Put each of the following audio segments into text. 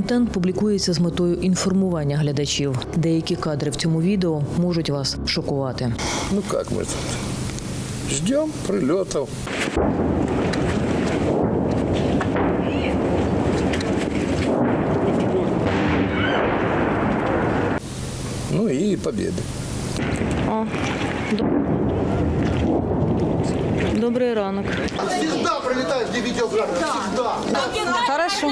Контент публікується з метою інформування глядачів. Деякі кадри в цьому відео можуть вас шокувати. Ну как мы тут? Ждем прилетов. Ну и победы. Добрий ранок. Всегда прилетает где видеограмма. Всегда. Хорошо.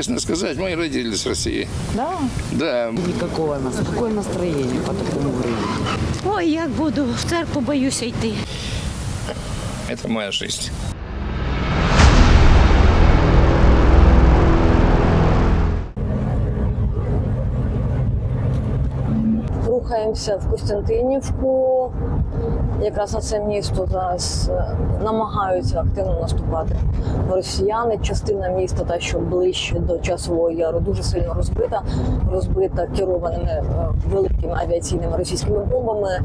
Честно сказать, мои родители с России. Да? Да, Никакого нас. Какое настроение по такому времени? Ой, як буду в церкву боюся йти. это моя жизнь. Рухаємося в Костянтинівку. Якраз на це місто зараз е, намагаються активно наступати росіяни. Частина міста, та що ближче до часового яру, дуже сильно розбита, розбита керованими е, великими авіаційними російськими бомбами.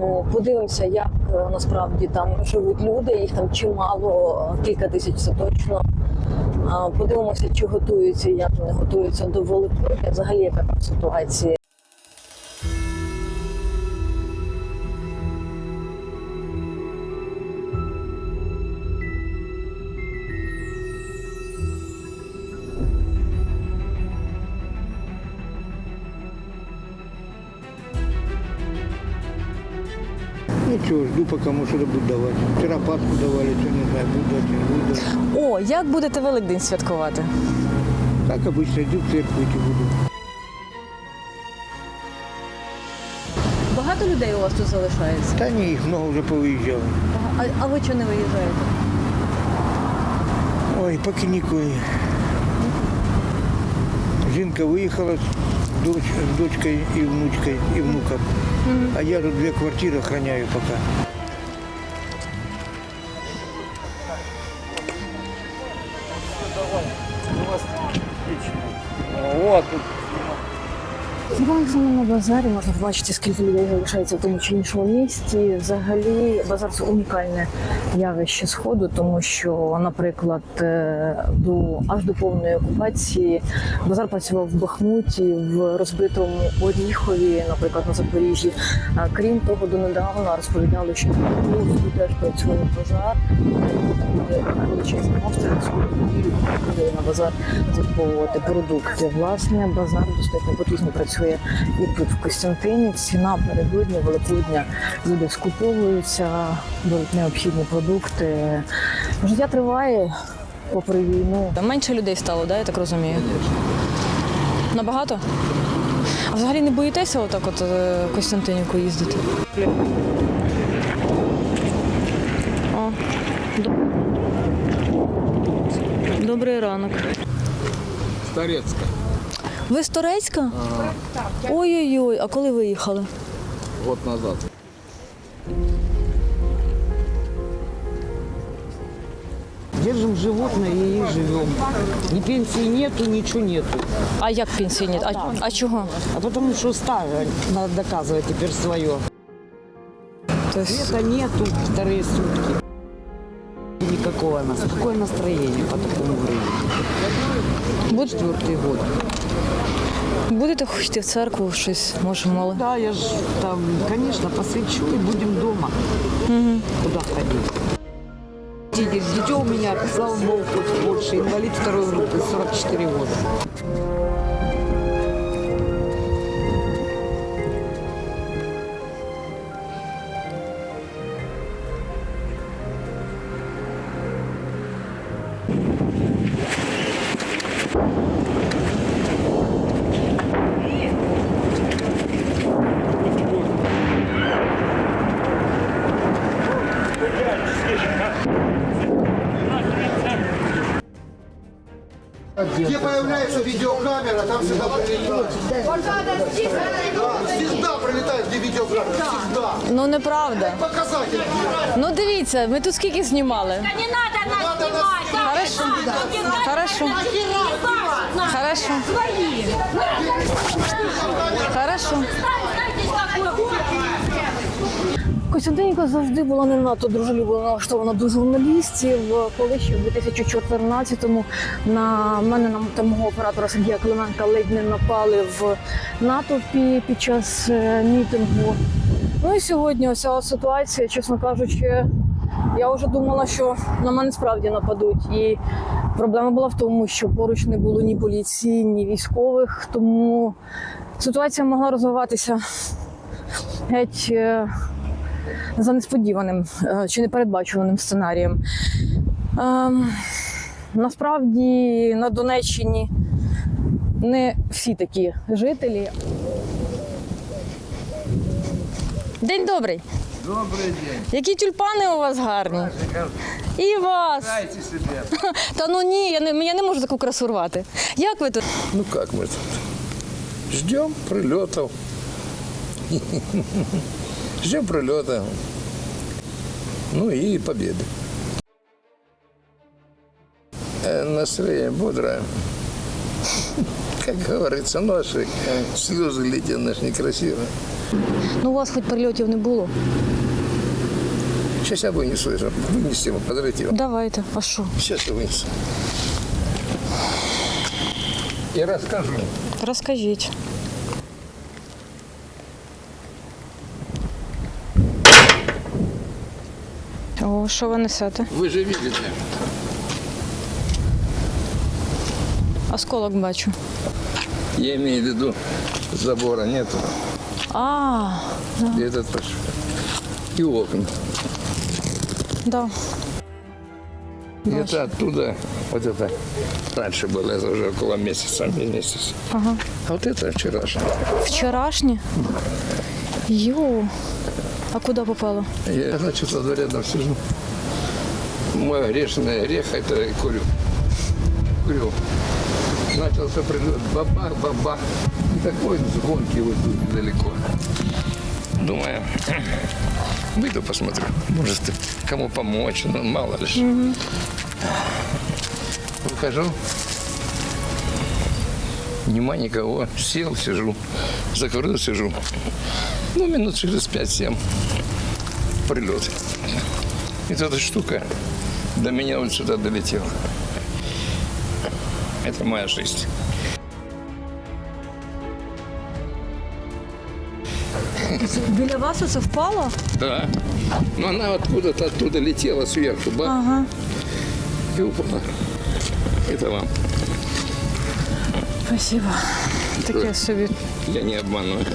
Ну, Подивимося, як е, насправді там живуть люди. Їх там чимало, кілька тисяч це точно. Подивимося, чи готуються, як вони готуються до Великодня. Взагалі, яка там ситуація. Ничего, жду, пока может что-то будут давать. Вчера Пасху давали, что не знаю, будут дать, не будут. О, як будете Великдень святкувати? Как обычно, иду в церковь идти буду. Багато людей у вас тут залишається. Да не, их много уже повыезжало. А, а ви чого не виїжджаєте? Ой, по каникулы. Жинка выехала с, дочь, с дочкой и внучкой, и внуком. А я тут две квартиры охраняю пока. Зараз на базарі можна побачити, скільки людей залишається в тому чи іншому місті. Взагалі, базар це унікальне явище сходу, тому що, наприклад, е, до аж до повної окупації базар працював в Бахмуті, в розбитому Оріхові, наприклад, на Запоріжжі. Крім того, донедавна розповідали, що в теж працює базар. Величезні на базар закуповувати продукти. Власне, базар достатньо потужно працює і тут в Костянтинівці. Напередодні Великодня люди скуповуються, беруть необхідні продукти. Життя триває попри війну. Менше людей стало, да, я так розумію? Набагато? А взагалі не боїтеся отак от е, Костянтинівку їздити? О, Добрий ранок. Торецка. Ви з Торецька? Ой-ой-ой, а коли ви їхали? Год назад. Держим животное и живем. Ни пенсии нету, ничего нету. А як пенсійні? А, а чого? А потому что старое, надо доказывать теперь свое. Тобто, Света нету вторые сутки. Никакого нас. Какое настроение по такому времени? Буд- Четвертый год. будете йти в церкву, щось, може, моли? Да, я ж там, звісно, посвящу і будемо дома. Куда ходити. Дети, Дитё у мене, слава богу, хоч більше, інвалід второй групи, 44 года. Где появляется видеокамера, там всегда прилетает. Да, всегда прилетает где видеограмма. Всегда. Ну неправда. Показатель. Ну дивіться, ми тут скільки знімали. Не надо нас снимать! Хорошо. Хорошо. Хорошо. Хорошо. Костянтинівка завжди була не надто дружелюбно налаштована до журналістів. Коли ще в 2014-му на мене на та мого оператора Сергія Клименка ледь не напали в натовпі під час е, мітингу. Ну і сьогодні ось ця ситуація, чесно кажучи, я вже думала, що на мене справді нападуть. І проблема була в тому, що поруч не було ні поліції, ні військових, тому ситуація могла розвиватися геть е, за несподіваним е, чи непередбачуваним сценарієм. Ем, насправді на Донеччині не всі такі жителі. День добрий. Добрый день. Які тюльпани у вас гарні. І вас. Та ну ні, я не, я не можу таку красу рвати. Як ви тут? Ну как мы тут? Ждем прилетов. Ждем прилета. Ну и победы. Настроение бодрое. Как говорится, наши слезы летят, наш некрасиво. Ну, у вас хоч прильотів не було. Сейчас я вынесу это. Вынести его, подойти его. Давайте. А що? Сейчас я вынесу. И расскажу. Розкажіть. О, що ви несете? Вы же видите. Осколок бачу. Я имею в виду, забора нету. А, И этот пошел. И окна. да. И это оттуда, вот это раньше было, это уже около месяца, месяц. Ага. А вот это вчерашнее. Вчорашнє? Йо. А куди попало? Я, значит, дворе рядом сижу. Мой грешный грех, это курю. Курю. Начался прилет, бабах, бабах. И такой с гонки вот тут недалеко. Думаю, выйду посмотрю. Может, кому помочь, ну, мало ли. ж. Выхожу. Нема никого. Сел, сижу. Закурил, сижу. Ну, минут через 5-7 прилет. И вот эта штука до меня вот сюда долетела. Это моя жизнь. Біля вас оце впало? Да. Но она откуда-то оттуда летела сверху, ба, Ага. и упала. Это вам. Спасибо. Таке собі. Я не обманываю.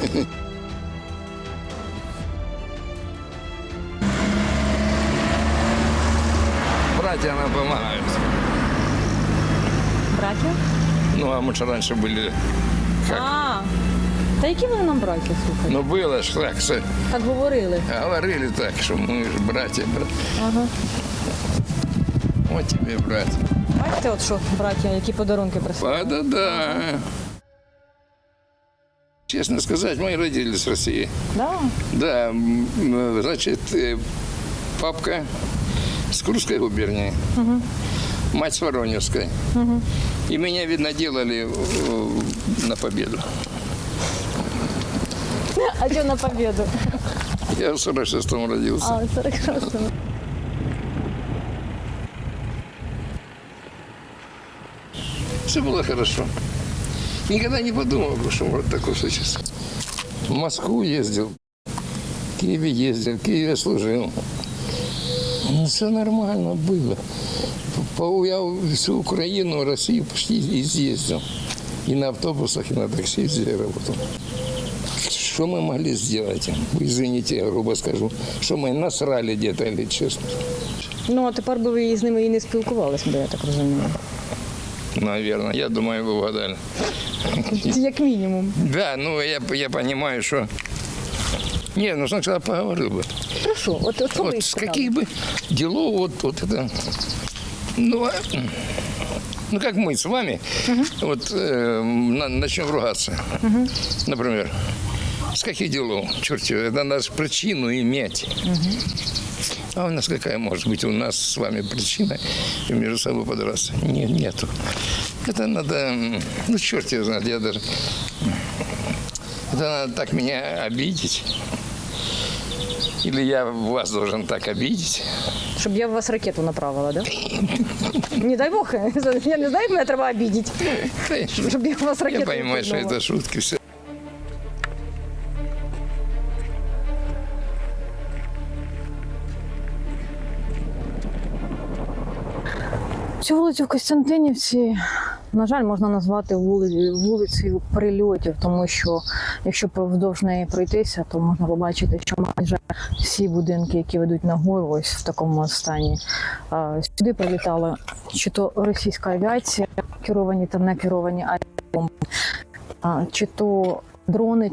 Братья нам помогают. Браки? Ну, а мы же раньше были... Как? А. Та які вони нам браки, слухай? Ну, было ж так, что Так говорили. говорили так, что мы же братья, брат. Ага. Вот тебе, брат. Бачите, от що, браття, які подарунки прислали? А, да, да. Честно сказать, мои родители с России. Да. Да, м, м, значит, э, папка с Курской губернии, мать с Воронежской. И меня, видно, делали э, на победу. А що на победу? Я в 46-м родился. А, 46 Все было хорошо. Никогда не подумал, что может такое случиться. В Москву ездил, в Киеве ездил, в Киеве служил. Ну, все нормально было. По- Я всю Украину, Россию почти изъездил. И на автобусах, и на такси везде работал. Что мы могли сделать? Вы извините, я грубо скажу. Что мы насрали где-то или честно? Ну, а тепер би ви з ними і не спілкувалися, бо я так розумію. Наверное, я думаю, вы угадали. Як мінімум. Да, ну я, я понимаю, что... Не, ну сначала поговорил бы. Прошу, от, от що ви Вот їх с каких бы делов вот, вот это... Ну, а, ну, как мы с вами, вот э, на- начнем ругаться, например. С каких делов? Черт, его, это надо причину иметь. А у нас какая может быть у нас с вами причина между собой подраться? Нет, нету. Это надо, ну, черт его знает, я даже... Это надо так меня обидеть. Или я вас должен так обидеть? Щоб я в вас ракету направила, да? Не дай Бог, я не знаю, як мене треба обідіти. Конечно. Щоб я в вас ракету Я понимаю, что кинула. это шутки все. Цю вулицю в Костянтинівці, на жаль, можна назвати вули- вулицею прильотів, тому що якщо вздовж неї пройтися, то можна побачити, що майже всі будинки, які ведуть на гору, ось в такому стані. Сюди прилітала чи то російська авіація, керовані та не керовані авіабомби, чи то дрони,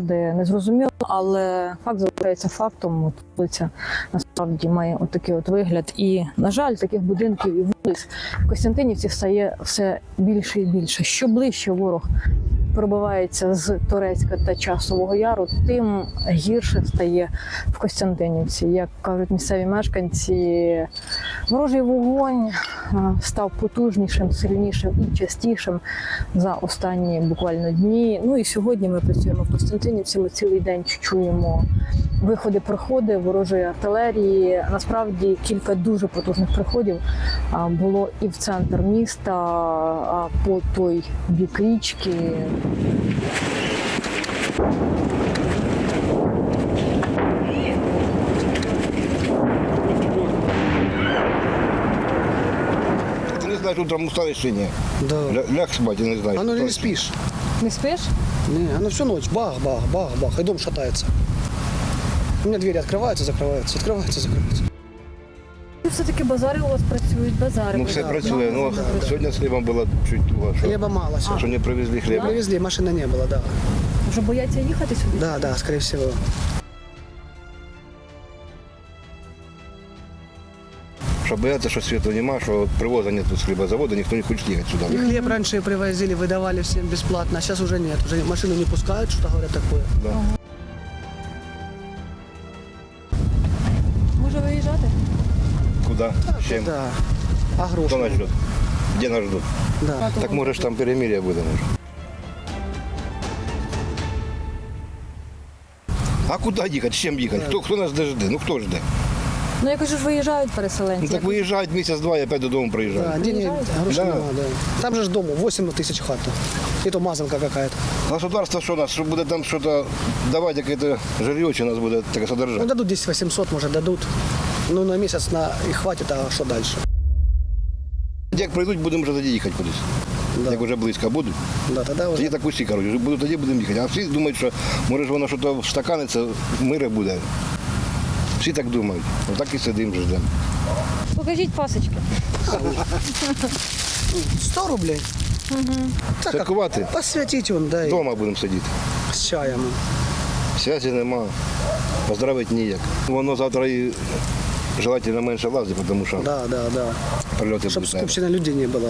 де не зрозуміло, але факт залишається фактом. От вулиця насправді має отакий от вигляд. І, на жаль, таких будинків і вулиць в Костянтинівці стає все більше і більше. Що ближче ворог пробивається з Турецька та Часового Яру, тим гірше стає в Костянтинівці. Як кажуть місцеві мешканці, ворожий вогонь став потужнішим, сильнішим і частішим за останні буквально дні. Ну і сьогодні ми працюємо в Костянтинівці. Ми цілий день чуємо виходи, проходи ворожої артилерії. Насправді кілька дуже потужних приходів було і в центр міста, по той бік річки. Ты не знаешь, утром усталость или нет? Да. Ля- Ляг спать, я не знаю. А ну не Точно. спишь. Не спиш? Не, оно всю ночь бах, бах, бах, бах, и дом шатается. У меня двери открываются, закрываются, открываются, закрываются. Все-таки базари у вас працюють, базари. Ну все працює. Ну, сьогодні з хлібом було чуть туго, що, Хлеба мало сегодня. що не привезли хліб. Привезли, машины не было, да. Вже бояться їхати сюди. Да, да, скорее всего. Що бояться, що світу нема, що привоза нет з хлібозаводу, ніхто не хоче їхати сюди. И хлеб раньше привозили, выдавали всем бесплатно, а сейчас уже нет. Уже машину не пускают, что-то говорят такое. Да. Куди? З чим? Да. А гроши? Хто нас ждет? Де нас ждут? Да. Так може ж там перемир'я буде. може. А куди їхати? З чим їхати? Хто, хто нас де жде? Ну хто жде? Ну якось ж виїжджають Ну переселенці. так виїжджають місяць-два і опять додому Да, приїжджають. денег, грошей Да. нема, да. Там же ж дому 8 тысяч хата. И то мазанка какая-то. Государство що нас, що буде там щось давати, якесь жилье, чи нас буде таке Ну, содержати? дадут 10 800, может, дадут. Ну, на месяц на... и хватит, а что дальше? Як прийдуть, будемо вже тоді їхати кудись. Да. Як вже близько будуть. Да, тогда Тоді уже... так усі, коротше, будуть, тоді будемо їхати. А всі думають, що може ж воно щось встаканиться, мире буде. Всі так думають. Отак і сидимо, ждемо. Покажіть пасочки. 100 рублей. Так, как Святкувати посвятить он, да, и вдома будемо сидіти. с чаем. Зв'язі нема, поздравити ніяк. Воно завтра і желательно менше лазить, тому що Да, да, да. прильоти Чтобы будуть. наверно. скупщина людей не было.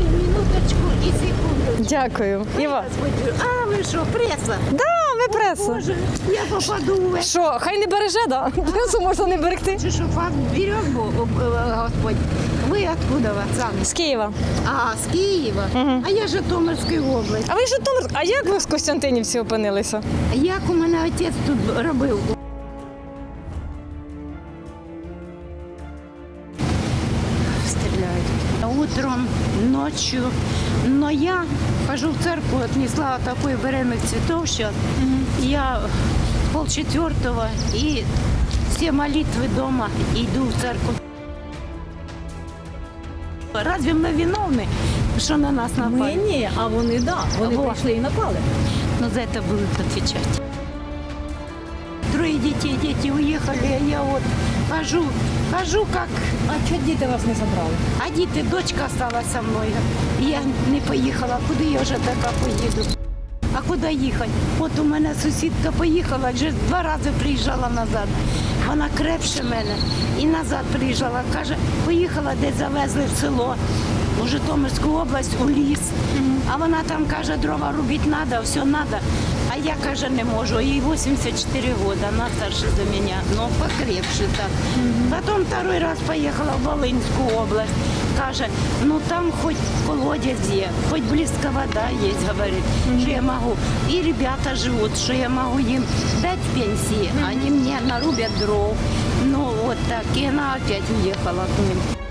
Минуточку і секунду. Дякую. Іва. А ви що, преса? Да, Боже, я попаду в. Що, хай не береже, да? Пресу можна не берегти. Чи що вас берег Бог, Господь? Ви откуда вас сами? З Києва. А, з Києва. А я Житомирської області. А ви Житомир. А як ви в Костянтинівці опинилися? Як у мене отець тут робив? Утром, ночью. Но я хожу в церковь, отнесла такой беремик цветов сейчас. Я полчетвертого и все молитвы дома иду в церковь. Разве ми виновні, що на нас напали? ні, а вони да. Вони прийшли і напали. Но за это будут отвечать. Трое детей, дети уехали, а я вот хожу, Хожу как... А чого діти вас не забрали? А діти, дочка осталась со мною. І Я не поїхала, куди я вже така поїду? А куди їхати? От у мене сусідка поїхала, вже два рази приїжджала назад. Вона крепше мене і назад приїжджала. Каже, поїхала, десь завезли в село, у Житомирську область, у ліс. А вона там каже, дрова робити треба, все треба. Я, каже, не можу. Їй 84 года, она старше за меня, но покрепше так. Потом второй раз поехала в Волынскую область. Каже, ну там хоть колодец є, хоть близко вода есть, говорит, что я могу. И ребята живут, что я могу им дать пенсии. Они мне нарубят дров. Ну вот так. И она опять уехала к ним.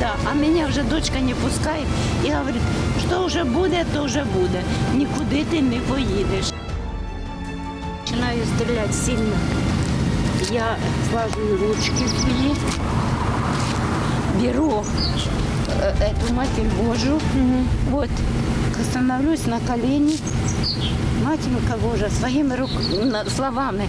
Да, а меня вже дочка не пускає і говорить, що вже буде, то вже буде. Нікуди ти не поїдеш. Починаю стріляти сильно. Я слажую ручки свої, беру э, эту Матерь Божию, вот, становлюсь на колени, Материнка Божия, своими рук, на- словами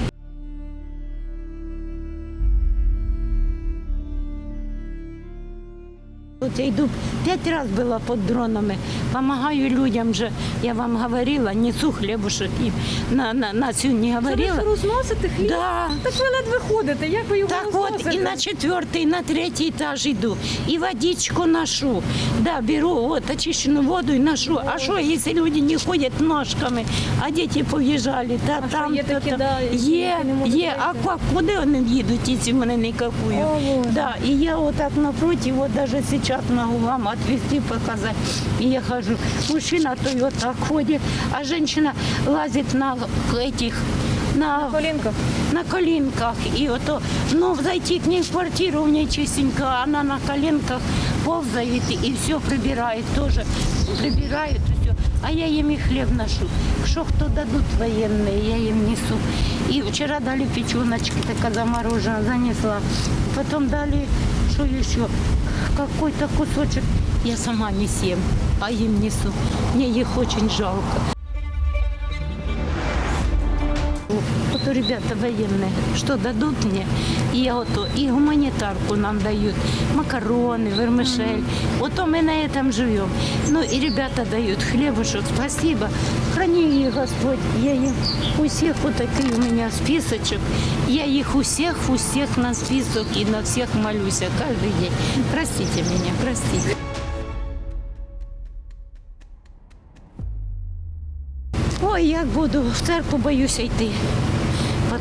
От я йду п'ять разів була під дронами, допомагаю людям же. Я вам говорила, несу хлібушек і на, на, на цю не говорила. розносите хліб? Да. Так ви ледве ходите, як ви його Так от і на четвертий, і на третій етаж йду, і водичку ношу. Да, беру от очищену воду і ношу. А що, якщо люди не ходять ножками, а діти поїжджали, та що, там, є та, такі, там. да, є, є. А куди вони їдуть, якщо вони не какують? О, Да, и я вот так напротив, вот даже сейчас могу вам отвезти, показать. И я хожу. Мужчина то и вот так ходит, а женщина лазит на этих, на, Колінка. на коленках. И вот, ну, зайти к ней в квартиру, у нее чистенько, она на коленках ползает и все прибирает тоже. Прибирает и все. А я им и хлеб ношу. Что кто дадут военные, я им несу. И вчера дали печеночки, такая замороженная, занесла. Потом дали, что еще, какой-то кусочек. Я сама не съем, а им несу. Мне их очень жалко. Вот у ребята военные, что дадут мне, и я готов. И гуманитарку нам дают, макароны, вермишель. Вот то мы на этом живем. Ну и ребята дают хлебушек, спасибо. Храни их Господь. Я им у всех вот у меня списочек. Я их у всех, у всех на список и на всех молюсь каждый день. Простите меня, простите. Ой, як буду, в церкву боюся йти.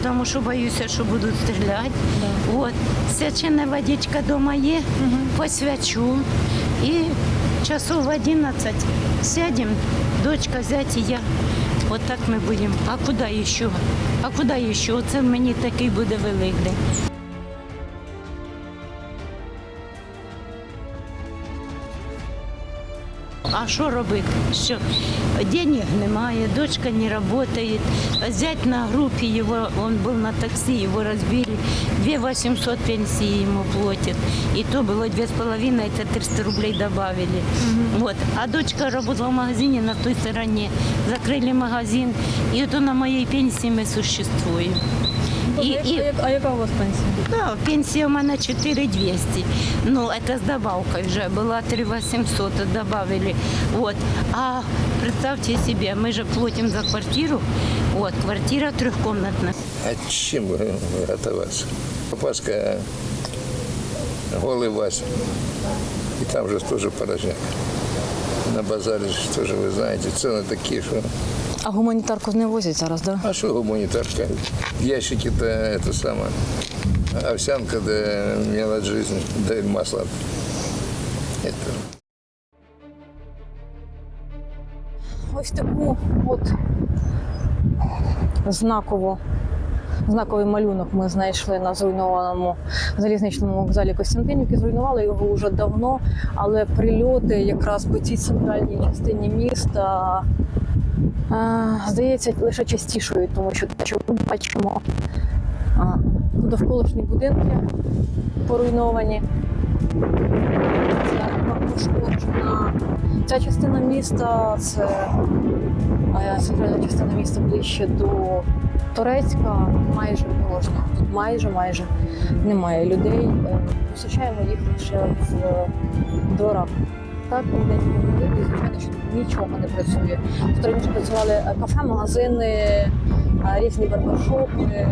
Тому що боюся, що будуть стріляти. От. Свячена водичка дома є, посвячу. І часов в 11 сядемо, дочка, зять і я. От ми будемо. А куди ще? А куди ще? Оце мені такий буде великдень. Що робити? Що денег немає, дочка не працює. Зять на групі його, він був на таксі, його розбили. 2 800 пенсії йому платять. І то було 2,5, це 300 рублей добавили. Вот. А дочка працювала в магазині на той стороні. Закрили магазин. І то на моїй пенсії ми существуємо. І, і, А яка у вас пенсія? да, пенсия у меня 4200. Ну, это с добавкой уже. Была 3800, добавили. Вот. А представьте себе, мы же платим за квартиру. Вот, квартира трехкомнатная. А чем вы готоваться? Папашка голый Вася. И там же тоже порожняк. На базаре же тоже, вы знаете, цены такие, что... А гуманітарку не возять зараз, так? Да? А что гуманитарка? Ящики-то это самое. Овсянка, да мелочь жизни, и масло. Это Ось таку от знакову. Знаковий малюнок ми знайшли на зруйнованому залізничному вокзалі Костянтинівки. Зруйнували його вже давно, але прильоти якраз по цій центральній частині міста здається лише частішою, тому що те, що ми бачимо довколишні будинки поруйновані. Ця частина міста це центральна частина міста ближче до Турецька, майже порожня. Тут майже майже немає людей. Е, Зустрічаємо їх лише в дворах. Так, день і звичайно, що нічого не працює. Тут раніше працювали е, кафе, магазини, е, різні барбершопи. Е,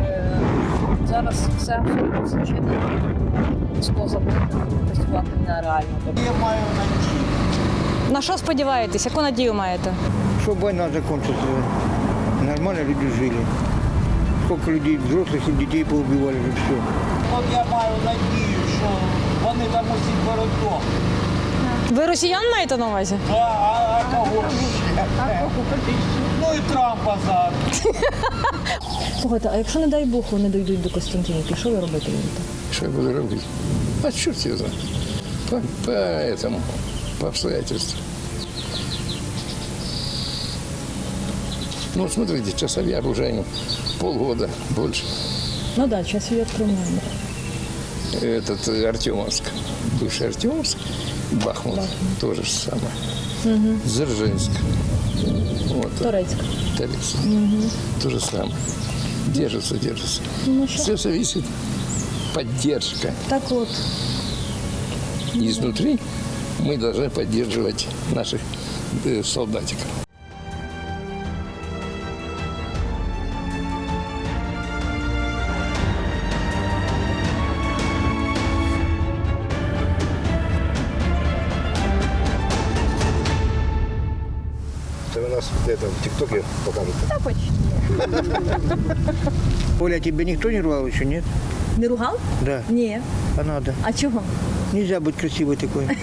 Зараз все звичайно. Працювати нереально. Тобто На що сподіваєтесь? Яку надію маєте? Чтобы война закончилась, нормально люди жили. Сколько людей, взрослых и детей поубивали, и все. От я маю надію, що вони там усі передох. Ви росіян маєте на увазі? А, а, а кого ще? Ну і Трампа зараз. Слухайте, а якщо, не дай Бог, вони дійдуть до Костянтинівки, що ви робити будете? Что я буду робить? А черт его знает. По, по этому, по обстоятельствам. Ну, вот смотрите, часовья оружейным полгода больше. Ну так, да, час її відкриваємо. Этот Артемовск, бывший Артемовск, Бахмут, тоже же самое. Дзержинск. Вот. Турецьк. Торец. То же самое. Держится, держится. Все зависит поддержка. Так от, Изнутри мы должны поддерживать наших э, солдатиков. Это, в ТикТоке покажут. Оля, тебе тебя никто не рвал еще, нет? не ругал? Да, Ні. а надо. А чого? Нельзя быть красивой такой.